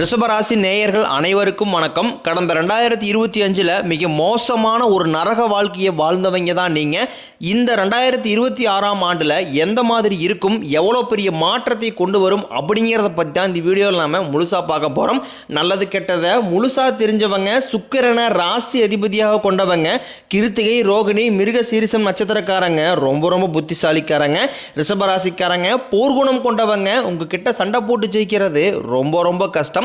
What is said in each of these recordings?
ரிஷபராசி நேயர்கள் அனைவருக்கும் வணக்கம். கடந்த ரெண்டாயிரத்தி இருபத்தி அஞ்சில் மிக மோசமான ஒரு நரக வாழ்க்கையை வாழ்ந்தவங்க தான் நீங்கள் இந்த ரெண்டாயிரத்தி இருபத்தி ஆறாம் ஆண்டில் எந்த மாதிரி இருக்கும் எவ்வளோ பெரிய மாற்றத்தை கொண்டு வரும் அப்படிங்கிறத பற்றி தான் இந்த வீடியோவில் நாம் முழுசாக பார்க்க போகிறோம் நல்லது கெட்டதை முழுசாக தெரிஞ்சவங்க சுக்கிரனை ராசி அதிபதியாக கொண்டவங்க கிருத்திகை ரோகிணி மிருக சீரிசம் நட்சத்திரக்காரங்க ரொம்ப ரொம்ப புத்திசாலிக்காரங்க ரிஷபராசிக்காரங்க போர்க்குணம் கொண்டவங்க உங்ககிட்ட சண்டை போட்டு ஜெயிக்கிறது ரொம்ப ரொம்ப கஷ்டம்.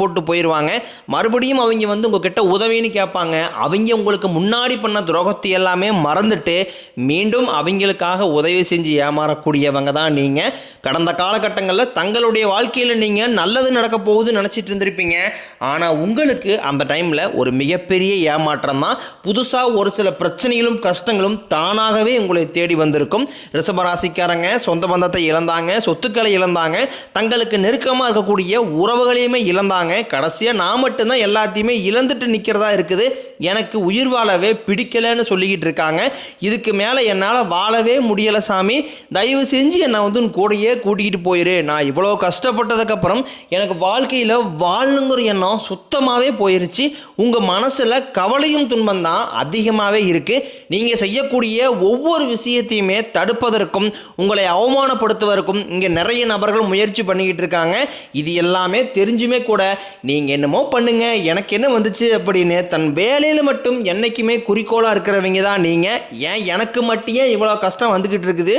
போட்டு போயிடுவாங்க மறுபடியும் அவங்க வந்து உங்ககிட்ட உதவின்னு கேட்பாங்க. அவங்க உங்களுக்கு முன்னாடி பண்ண துரோகத்தை எல்லாமே மறந்துட்டு மீண்டும் அவங்களுக்காக உதவி செஞ்சு ஏமாறக்கூடியவங்க தான் நீங்கள் கடந்த காலகட்டங்களில் தங்களுடைய வாழ்க்கையில் நீங்கள் நல்லது நடக்க போகுதுன்னு நினச்சிட்டு இருந்திருப்பீங்க. ஆனால் உங்களுக்கு அந்த டைமில் ஒரு மிகப்பெரிய ஏமாற்றம் தான். புதுசாக ஒரு சில பிரச்சனைகளும் கஷ்டங்களும் தானாகவே உங்களை தேடி வந்திருக்கும். ரிஷபராசிக்காரங்க சொந்த பந்தத்தை இழந்தாங்க சொத்துக்களை இழந்தாங்க. தங்களுக்கு நெருக்கமாக இருக்கக்கூடிய உறவுகளையுமே இழந்தாங்க. கடைசியாக நான் மட்டும்தான் எல்லாத்தையுமே இழந்துட்டு நிற்கிறதா இருக்குது. எனக்கு உயிர் வாழவே பிடிக்கலைன்னு சொல்லிக்கிட்டு இருக்காங்க. இதுக்கு மேலே என்னால் வாழவே முடியலை சாமி. தயவு செஞ்சு என்னை வந்து உன் கூடயே கூட்டிகிட்டு போயிரு. நான் இவ்வளோ கஷ்டப்பட்டதுக்கப்புறம் எனக்கு வாழ்க்கையில் வாழணுங்கிற எண்ணம் சுத்தமாகவே போயிருச்சு. உங்கள் மனசில் கவலையும் துன்பம் தான் அதிகமாகவே இருக்குது நீங்கள் செய்யக்கூடிய ஒவ்வொரு விஷயத்தையுமே தடுப்பதற்கும் உங்களை அவமானப்படுத்துவதற்கும் இங்கே நிறைய நபர்கள் முயற்சி பண்ணிக்கிட்டு இருக்காங்க. இது எல்லாமே தெரிஞ்சுமே கூட நீங்கள் என்னமோ பண்ணுங்க எனக்கு என்ன வந்துச்சு அப்படின்னு தன் வேலையில் மட்டும் என்னைக்குமே குறிக்கோளாக இருக்கிறவங்க தான் நீங்கள் ஏன் எனக்கு மட்டும் ஏன் இவ்வளோ கஷ்டம் வந்துக்கிட்டு இருக்குது?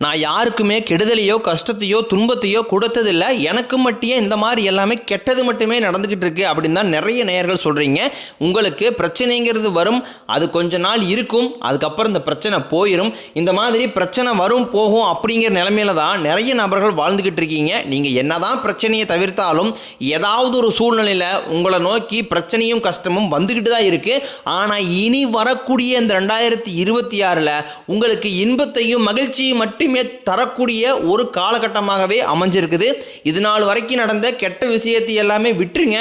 நான் யாருக்குமே கெடுதலையோ கஷ்டத்தையோ துன்பத்தையோ கொடுத்ததில்ல. எனக்கு மட்டும் இந்த மாதிரி எல்லாமே கெட்டது மட்டுமே நடந்துக்கிட்டு இருக்கு அப்படின்னு தான் நிறைய நேயர்கள் சொல்கிறீங்க உங்களுக்கு பிரச்சனைங்கிறது வரும் அது கொஞ்ச நாள் இருக்கும் அதுக்கப்புறம் இந்த பிரச்சனை போயிடும் இந்த மாதிரி பிரச்சனை வரும் போகும் அப்படிங்கிற நிலமையில தான் நிறைய நபர்கள் வாழ்ந்துக்கிட்டு இருக்கீங்க. நீங்கள் என்னதான் பிரச்சனையை தவிர்த்தாலும் ஏதாவது ஒரு சூழ்நிலையில் உங்களை நோக்கி பிரச்சனையும் கஷ்டமும் வந்துக்கிட்டு தான் இருக்குது ஆனால் இனி வரக்கூடிய இந்த ரெண்டாயிரத்தி இருபத்தி ஆறில் உங்களுக்கு இன்பத்தையும் மகிழ்ச்சியும் மட்டும் தரக்கூடிய ஒரு காலகட்டமாகவே அமைஞ்சிருக்குது. இது நாள் வரைக்கும் நடந்த கெட்ட விஷயத்தை எல்லாமே விட்டுருங்க.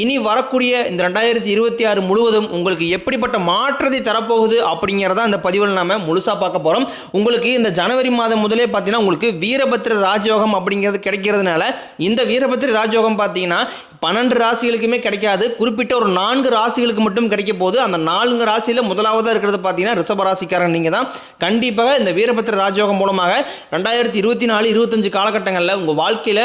இனி வரக்கூடிய இந்த ரெண்டாயிரத்தி இருபத்தி ஆறு முழுவதும் உங்களுக்கு எப்படிப்பட்ட மாற்றத்தை தரப்போகுது அப்படிங்கிறத அந்த பதிவில் நாம முழுசாக பார்க்க போகிறோம் உங்களுக்கு இந்த ஜனவரி மாதம் முதலே பார்த்தீங்கன்னா உங்களுக்கு வீரபத்ர ராஜயோகம் அப்படிங்கிறது கிடைக்கிறதுனால இந்த வீரபத்ர ராஜயோகம் பார்த்தீங்கன்னா பன்னெண்டு ராசிகளுக்குமே கிடைக்காது. குறிப்பிட்ட ஒரு நான்கு ராசிகளுக்கு மட்டும் கிடைக்க போது அந்த நான்கு ராசியில் முதலாவதாக இருக்கிறது பார்த்தீங்கன்னா ரிஷப ராசிக்காரன் நீங்கள் தான் கண்டிப்பாக இந்த வீரபத்ர ராஜயோகம் மூலமாக ரெண்டாயிரத்தி இருபத்தி நாலு இருபத்தஞ்சு காலகட்டங்களில் உங்கள் வாழ்க்கையில்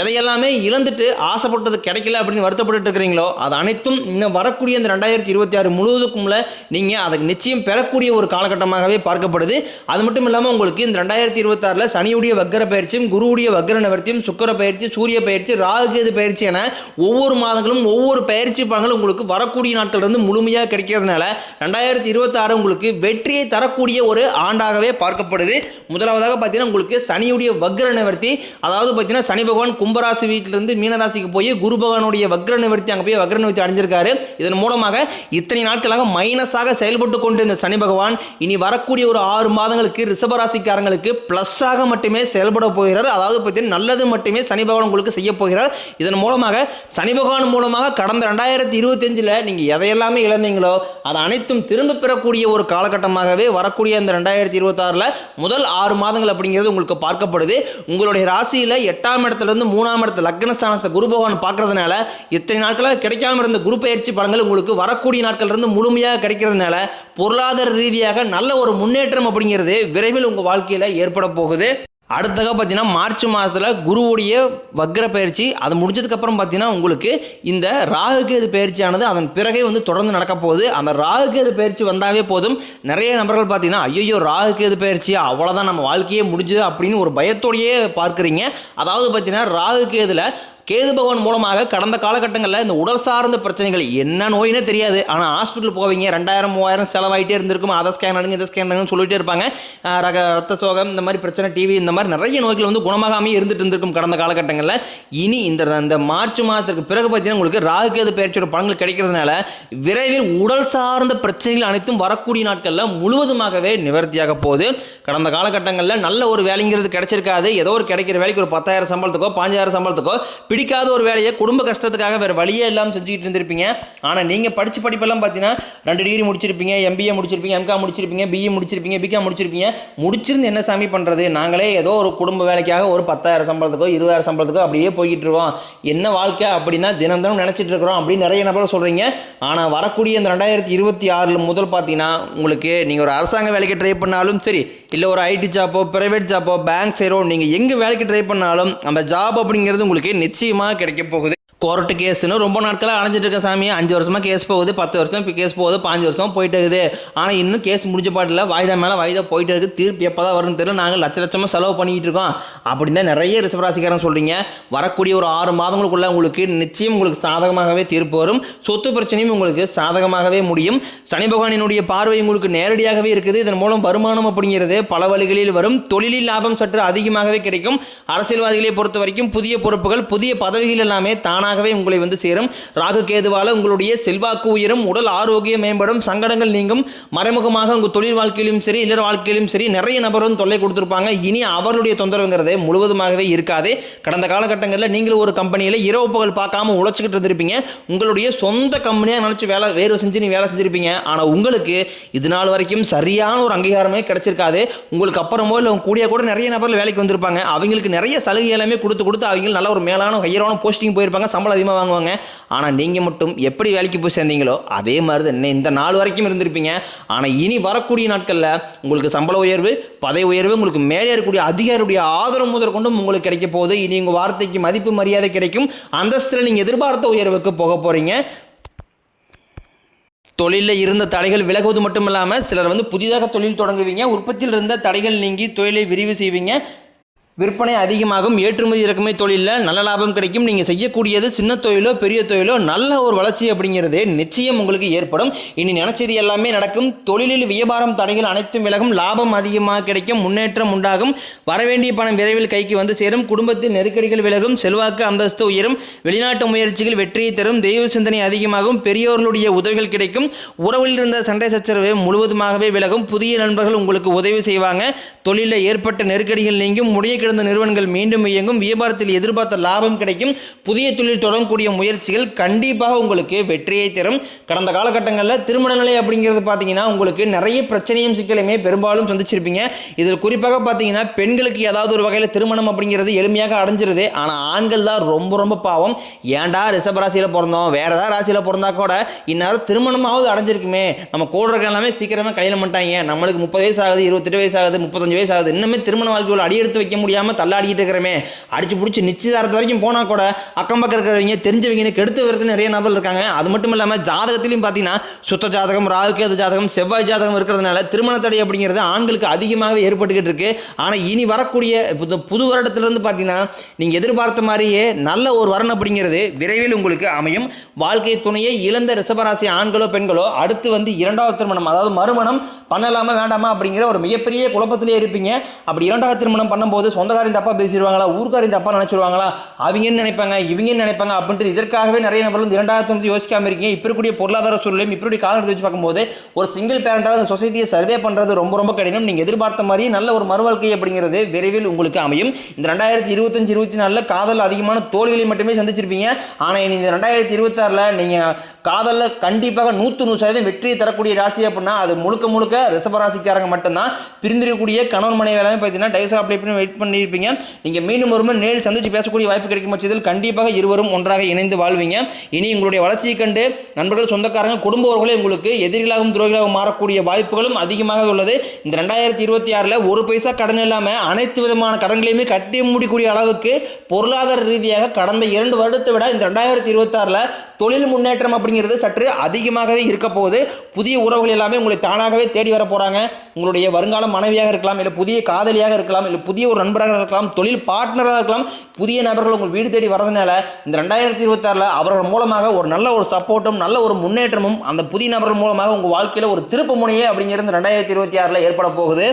எதையெல்லாமே இழந்துட்டு ஆசைப்பட்டது கிடைக்கல அப்படின்னு வருத்தப்பட்டு இருக்கிறீங்களோ அது அனைத்தும் இன்னும் வரக்கூடிய இந்த ரெண்டாயிரத்தி இருபத்தி ஆறு முழுவதுக்கும்ல நீங்கள் அதை நிச்சயம் பெறக்கூடிய ஒரு காலகட்டமாகவே பார்க்கப்படுது. அது மட்டும் இல்லாமல் உங்களுக்கு இந்த ரெண்டாயிரத்தி இருபத்தாறில் சனியுடைய வக்கர பயிற்சியும் குருவுடைய வக்கர நிவர்த்தியும் சுக்கர பயிற்சி சூரிய பயிற்சி ராகுகேது பயிற்சி என ஒவ்வொரு மாதங்களும் ஒவ்வொரு பயிற்சி பலன்களும் உங்களுக்கு வரக்கூடிய நாட்கள் இருந்து முழுமையாக கிடைக்கிறதுனால ரெண்டாயிரத்தி இருபத்தாறு உங்களுக்கு வெற்றியை தரக்கூடிய ஒரு ஆண்டாகவே பார்க்கப்படுது. முதலாவதாக பார்த்தீங்கன்னா உங்களுக்கு சனியுடைய வக்ர நிவர்த்தி அதாவது பார்த்தீங்கன்னா சனி பகவான் கும்பராசி வீட்டிலிருந்து மீனராசிக்கு போய் குரு பகவானுடைய வக்ர நிவர்த்தி அங்கே போய் வக்ர நிவர்த்தி அடைஞ்சிருக்காரு. இதன் மூலமாக இத்தனை நாட்களாக மைனஸாக செயல்பட்டு கொண்டிருந்த சனி பகவான் இனி வரக்கூடிய ஒரு ஆறு மாதங்களுக்கு ரிஷபராசிக்காரங்களுக்கு ப்ளஸ்ஸாக மட்டுமே செயல்பட போகிறார். அதாவது பார்த்தீங்கன்னா நல்லது மட்டுமே சனி பகவான் உங்களுக்கு செய்ய போகிறார். இதன் மூலமாக சனி பகவான் மூலமாக கடந்த ரெண்டாயிரத்தி இருபத்தஞ்சில் நீங்கள் எதையெல்லாமே இழந்தீங்களோ அது அனைத்தும் திரும்ப பெறக்கூடிய ஒரு காலகட்டமாகவே வரக்கூடிய இந்த ரெண்டாயிரத்தி இருபத்தாறில் முதல் ஆறு மாதங்கள் அப்படிங்கிறது உங்களுக்கு பார்க்கப்படுது. உங்களுடைய ராசியில் எட்டாம் இடத்துலேருந்து மூணாம் இடத்து லக்னஸ்தானத்தை குரு பகவான் பார்க்கறதுனால இத்தனை நாட்களாக கிடைக்காம இருந்த குரு பயிற்சி பலன்கள் உங்களுக்கு வரக்கூடிய நாட்கள்லேருந்து முழுமையாக கிடைக்கிறதுனால பொருளாதார ரீதியாக நல்ல ஒரு முன்னேற்றம் அப்படிங்கிறது விரைவில் உங்கள் வாழ்க்கையில் ஏற்பட போகுது. அடுத்ததாக பார்த்தீங்கன்னா மார்ச் மாதத்தில் குருவுடைய வக்ர பயிற்சி அது முடிஞ்சதுக்கப்புறம் பார்த்தீங்கன்னா உங்களுக்கு இந்த ராகுகேது பயிற்சியானது அதன் பிறகே வந்து தொடர்ந்து நடக்க போகுது. அந்த ராகுகேது பயிற்சி வந்தாவே போதும். நிறைய நபர்கள் பார்த்தீங்கன்னா ஐயோ ராகுகேது பயிற்சி அவ்வளோதான் நம்ம வாழ்க்கையே முடிஞ்சது அப்படின்னு ஒரு பயத்தோடையே பார்க்குறீங்க. அதாவது பார்த்தீங்கன்னா ராகுகேதில் கேது பகவான் மூலமாக கடந்த காலகட்டங்களில் இந்த உடல் சார்ந்த பிரச்சனைகள் என்ன நோயினே தெரியாது. ஆனால் ஹாஸ்பிட்டல் போவீங்க ரெண்டாயிரம் மூவாயிரம் செலவாயிட்டே இருந்திருக்கும். அதை ஸ்கேன் அடுங்க இதை ஸ்கேன் எடுங்கன்னு சொல்லிட்டே இருப்பாங்க. ரக ரத்த சோகம் இந்த மாதிரி பிரச்சனை டிவி இந்த மாதிரி நிறைய நோய்கள் வந்து குணமாகாமே இருந்துட்டு இருந்திருக்கும் கடந்த காலகட்டங்களில். இனி இந்த இந்த மார்ச் மாதத்திற்கு பிறகு பார்த்தீங்கன்னா உங்களுக்கு ராகு கேது பயிற்சியோட பலன்கள் கிடைக்கிறதுனால விரைவில் உடல் சார்ந்த பிரச்சனைகள் அனைத்தும் வரக்கூடிய நாட்களில் முழுவதுமாகவே நிவர்த்தியாக போகுது. கடந்த காலகட்டங்களில் நல்ல ஒரு வேலைங்கிறது கிடைச்சிருக்காது. ஏதோ ஒரு கிடைக்கிற வேலைக்கு ஒரு பத்தாயிரம் சம்பளத்துக்கோ பாஞ்சாயிரம் சம்பளத்துக்கோ பிடிக்காத ஒரு வேலையை குடும்ப கஷ்டத்துக்காக வேறு வழியே இல்லாமல் செஞ்சுக்கிட்டு இருந்திருப்பீங்க. ஆனால் நீங்கள் படித்த படிப்பெல்லாம் பார்த்தீங்கன்னா ரெண்டு டிகிரி முடிச்சிருப்பீங்க எம்பிஏ முடிச்சிருப்பீங்க எம்கா முடிச்சிருப்பீங்க பிஇ முடிச்சிருப்பீங்க பிகா முடிச்சிருப்பீங்க. முடிச்சிருந்து என்ன சாமி பண்ணுறது நாங்களே ஏதோ ஒரு குடும்ப வேலைக்காக ஒரு பத்தாயிரம் சம்பளத்துக்கோ இருபதாயிரம் சம்பளத்துக்கோ அப்படியே போய்கிட்டு இருக்கோம். என்ன வாழ்க்கை அப்படின்னா தினம் தினம் நினச்சிட்டு இருக்கிறோம் அப்படின்னு நிறைய நபர் சொல்கிறீங்க ஆனால் வரக்கூடிய இந்த ரெண்டாயிரத்தி இருபத்தி ஆறில் முதல் பார்த்தீங்கன்னா உங்களுக்கு நீங்கள் ஒரு அரசாங்க வேலைக்கு ட்ரை பண்ணாலும் சரி இல்லை ஒரு ஐடி ஜாப்போ ப்ரைவேட் ஜாப்போ பேங்க் சேரோ நீங்கள் எங்கே வேலைக்கு ட்ரை பண்ணாலும் அந்த ஜாப் அப்படிங்கிறது உங்களுக்கு நிச்சயமாக கிடைக்க போகுது. கோர்ட்டு கேஸ்னு ரொம்ப நாட்களாக அலைஞ்சிட்டு இருக்க சாமி. அஞ்சு வருஷமாக கேஸ் போகுது பத்து வருஷம் இப்போ கேஸ் போகுது பாஞ்சு வருஷம் போயிட்டு இருக்குது. ஆனால் இன்னும் கேஸ் முடிஞ்ச பாட்டில் வாய்தா மேலே வாய்தா போயிட்டு இருக்குது. தீர்ப்பு எப்போ தான் வரும்னு தெரியல. நாங்கள் லட்ச லட்சமாக செலவு பண்ணிக்கிட்டு இருக்கோம். அப்படின்னு தான் நிறைய ரிசவராசிக்காரன் சொல்கிறீங்க வரக்கூடிய ஒரு ஆறு மாதங்களுக்குள்ளே உங்களுக்கு நிச்சயம் உங்களுக்கு சாதகமாகவே தீர்ப்பு வரும். சொத்து பிரச்சனையும் உங்களுக்கு சாதகமாகவே முடியும். சனி பகவானினுடைய பார்வை உங்களுக்கு நேரடியாகவே இருக்குது. இதன் மூலம் வருமானம் அப்படிங்கிறது பல வழிகளில் வரும். தொழிலில் லாபம் சற்று அதிகமாகவே கிடைக்கும். அரசியல்வாதிகளை பொறுத்த வரைக்கும் புதிய பொறுப்புகள் புதிய பதவிகள் எல்லாமே தானாக தானாகவே உங்களை வந்து சேரும். ராகு கேதுவால உங்களுடைய செல்வாக்கு உயரும். உடல் ஆரோக்கியம் மேம்படும். சங்கடங்கள் நீங்கும். மறைமுகமாக உங்கள் தொழில் வாழ்க்கையிலும் சரி இல்லற வாழ்க்கையிலும் சரி நிறைய நபர் வந்து தொல்லை கொடுத்துருப்பாங்க. இனி அவர்களுடைய தொந்தரவுங்கிறது முழுவதுமாகவே இருக்காது. கடந்த காலகட்டங்களில் நீங்கள் ஒரு கம்பெனியில் இரவு பகல் பார்க்காம உழைச்சிக்கிட்டு இருந்திருப்பீங்க. உங்களுடைய சொந்த கம்பெனியாக நினச்சி வேலை வேறு செஞ்சு நீ வேலை செஞ்சிருப்பீங்க. ஆனால் உங்களுக்கு இது நாள் வரைக்கும் சரியான ஒரு அங்கீகாரமே கிடைச்சிருக்காது. உங்களுக்கு அப்புறமோ இல்லை கூடிய கூட நிறைய நபர்கள் வேலைக்கு வந்திருப்பாங்க. அவங்களுக்கு நிறைய சலுகை எல்லாமே கொடுத்து கொடுத்து அவங்க நல்ல ஒரு மேலான ஹையரான போஸ்டிங் போயிருப்பாங்க. சம்பளம் அதிகமாக வாங்குவாங்க. ஆனால் நீங்கள் மட்டும் எப்படி வேலைக்கு போய் சேர்ந்தீங்களோ அதே மாதிரி தான் இன்னும் இந்த நாள் வரைக்கும் இருந்திருப்பீங்க. ஆனால் இனி வரக்கூடிய நாட்களில் உங்களுக்கு சம்பள உயர்வு பதவி உயர்வு உங்களுக்கு மேலே இருக்கக்கூடிய அதிகாரியுடைய ஆதரவு முதல் கொண்டும் உங்களுக்கு கிடைக்க போகுது. இனி உங்கள் வார்த்தைக்கு மதிப்பு மரியாதை கிடைக்கும். அந்தஸ்தில் நீங்கள் எதிர்பார்த்த உயர்வுக்கு போக போகிறீங்க தொழிலில் இருந்த தடைகள் விலகுவது மட்டும் இல்லாமல் சிலர் வந்து புதிதாக தொழில் தொடங்குவீங்க. உற்பத்தியில் இருந்த தடைகள் நீங்கி தொழிலை விரிவு செய்வீங்க. விற்பனை அதிகமாகும் ஏற்றுமதி இறக்குமதி தொழிலில் நல்ல லாபம் கிடைக்கும். நீங்கள் செய்யக்கூடியது சின்ன தொழிலோ பெரிய தொழிலோ நல்ல ஒரு வளர்ச்சி அப்படிங்கிறது நிச்சயம் உங்களுக்கு ஏற்படும். இனி நினைச்சது எல்லாமே நடக்கும். தொழிலில் வியாபாரம் தடைகள் அனைத்தும் விலகும். லாபம் அதிகமாக கிடைக்கும். முன்னேற்றம் உண்டாகும். வரவேண்டிய பணம் விரைவில் கைக்கு வந்து சேரும். குடும்பத்தில் நெருக்கடிகள் விலகும். செல்வாக்கு அந்தஸ்து உயரும். வெளிநாட்டு முயற்சிகள் வெற்றியை தரும். தெய்வ சிந்தனை அதிகமாகும். பெரியோர்களுடைய உதவிகள் கிடைக்கும். உறவில் இருந்த சண்டை சச்சரவு முழுவதுமாகவே விலகும். புதிய நண்பர்கள் உங்களுக்கு உதவி செய்வாங்க. தொழிலில் ஏற்பட்ட நெருக்கடிகள் நீங்கும். முடிய கிடந்த நிறுவனங்கள் மீண்டும் இயங்கும். வியாபாரத்தில் எதிர்பார்த்த லாபம் கிடைக்கும். புதிய தொழில் தொடங்கக்கூடிய முயற்சிகள் கண்டிப்பாக உங்களுக்கு வெற்றியை தரும். கடந்த காலகட்டங்களில் திருமண நிலை அப்படிங்கிறது பார்த்தீங்கன்னா உங்களுக்கு நிறைய பிரச்சனையும் சிக்கலையுமே பெரும்பாலும் சந்திச்சிருப்பீங்க. இதில் குறிப்பாக பார்த்தீங்கன்னா பெண்களுக்கு ஏதாவது ஒரு வகையில் திருமணம் அப்படிங்கிறது எளிமையாக அடைஞ்சிருது. ஆனால் ஆண்கள் தான் ரொம்ப ரொம்ப பாவம். ஏன்டா ரிஷப ராசியில் பிறந்தோம்? வேற ஏதாவது ராசியில் பிறந்தா கூட இந்நேரம் திருமணமாவது அடைஞ்சிருக்குமே. நம்ம கூட எல்லாமே சீக்கிரமாக கையில் பண்ணிட்டாங்க நம்மளுக்கு முப்பது வயசு ஆகுது இருபத்தெட்டு வயசு ஆகுது முப்பத்தஞ்சு வயசு ஆகுது. இன்னுமே திருமண வாழ்க்கையில் அடி எடுத்து வைக்க முடியாமல் தள்ளாடிக்கிட்டு இருக்கிறமே. அடிச்சு பிடிச்சி நிச்சயதாரத்து வரைக்கும் போனால் கூட அக்கம் பக்கம் இருக்கிறவங்க தெரிஞ்சவங்க கெடுத்தவருக்கு நிறைய நபர் இருக்காங்க. அது மட்டும் இல்லாமல் ஜாதகத்திலையும் பார்த்தீங்கன்னா சுத்த ஜாதகம் ராகுகேது ஜாதகம் செவ்வாய் ஜாதகம் இருக்கிறதுனால திருமண தடை அப்படிங்கிறது ஆண்களுக்கு அதிகமாகவே ஏற்பட்டுக்கிட்டு இருக்கு. ஆனால் இனி வரக்கூடிய புது புது வருடத்திலிருந்து பார்த்தீங்கன்னா நீங்கள் எதிர்பார்த்த மாதிரியே நல்ல ஒரு வரன் அப்படிங்கிறது விரைவில் உங்களுக்கு அமையும். வாழ்க்கை துணையை இழந்த ரிஷபராசி ஆண்களோ பெண்களோ அடுத்து வந்து இரண்டாவது திருமணம் அதாவது மறுமணம் பண்ணலாமா வேண்டாமா அப்படிங்கிற ஒரு மிகப்பெரிய குழப்பத்திலே இருப்பீங்க. அப்படி இரண்டாவது திருமணம் பண்ணும்போது சொந்தக்காரையும் தப்பாக பேசிடுவாங்களா? ஊர்க்காரையும் தப்பாக நினச்சிருவாங்களா? அவங்க என்ன நினைப்பாங்க இவங்க என்ன நினைப்பாங்க அப்படின்ட்டு இதற்காகவே நிறைய நபர்கள் வந்து இரண்டாவது வந்து யோசிக்காமல் இருக்கீங்க. இப்போ இருக்கக்கூடிய பொருளாதார சூழலையும் இப்படி காலத்தை வச்சு பார்க்கும்போது ஒரு சிங்கிள் பேரண்டாக அந்த சொசைட்டியை சர்வே பண்ணுறது ரொம்ப ரொம்ப கடினம். நீங்கள் எதிர்பார்த்த மாதிரி நல்ல ஒரு மறுவாழ்க்கை அப்படிங்கிறது விரைவில் உங்களுக்கு அமையும். இந்த ரெண்டாயிரத்தி இருபத்தஞ்சு இருபத்தி நாலில் காதல் அதிகமான தோல்விகளை மட்டுமே சந்திச்சிருப்பீங்க. ஆனால் இந்த ரெண்டாயிரத்தி இருபத்தாறில் நீங்கள் காதலில் கண்டிப்பாக நூற்று நூறு சதவீதம் வெற்றியை தரக்கூடிய ராசி அப்படின்னா அது முழுக்க முழுக்க ரிசபராசிக்காரங்க மட்டும்தான். பிரிந்திருக்கக்கூடிய கணவன் மனைவி எல்லாமே பார்த்தீங்கன்னா டைஸ் அப்ளை பண்ணி வெயிட் பண்ணியிருப்பீங்க. நீங்கள் மீண்டும் ஒருமுறை நேரில் சந்திச்சு பேசக்கூடிய வாய்ப்பு கிடைக்கும் பட்சத்தில் கண்டிப்பாக இருவரும் ஒன்றாக இணைந்து வாழ்வீங்க. இனி உங்களுடைய வளர்ச்சியை கண்டு நண்பர்கள் சொந்தக்காரங்க குடும்பவர்களே உங்களுக்கு எதிரிகளாகவும் துரோகிகளாகவும் மாறக்கூடிய வாய்ப்புகளும் அதிகமாக உள்ளது. இந்த ரெண்டாயிரத்தி இருபத்தி ஆறில் ஒரு பைசா கடன் இல்லாமல் அனைத்து விதமான கடன்களையுமே கட்டி முடிக்கூடிய அளவுக்கு பொருளாதார ரீதியாக கடந்த இரண்டு வருடத்தை விட இந்த ரெண்டாயிரத்தி இருபத்தாறில் தொழில் முன்னேற்றம் அப்படிங்கிறது சற்று அதிகமாகவே இருக்க போகுது. புதிய உறவுகள் எல்லாமே உங்களை தானாகவே தேடி வர போகிறாங்க உங்களுடைய வருங்கால மனைவியாக இருக்கலாம் இல்லை புதிய காதலியாக இருக்கலாம் இல்லை புதிய ஒரு நண்பர் நண்பராக இருக்கலாம் தொழில் பார்ட்னராக இருக்கலாம் புதிய நபர்கள் உங்கள் வீடு தேடி வரதுனால இந்த ரெண்டாயிரத்தி இருபத்தாறில் அவர்கள் மூலமாக ஒரு நல்ல ஒரு சப்போர்ட்டும் நல்ல ஒரு முன்னேற்றமும் அந்த புதிய நபர்கள் மூலமாக உங்கள் வாழ்க்கையில் ஒரு திருப்பு முனையே அப்படிங்கிறது ரெண்டாயிரத்தி இருபத்தி ஆறில் ஏற்பட போகுது.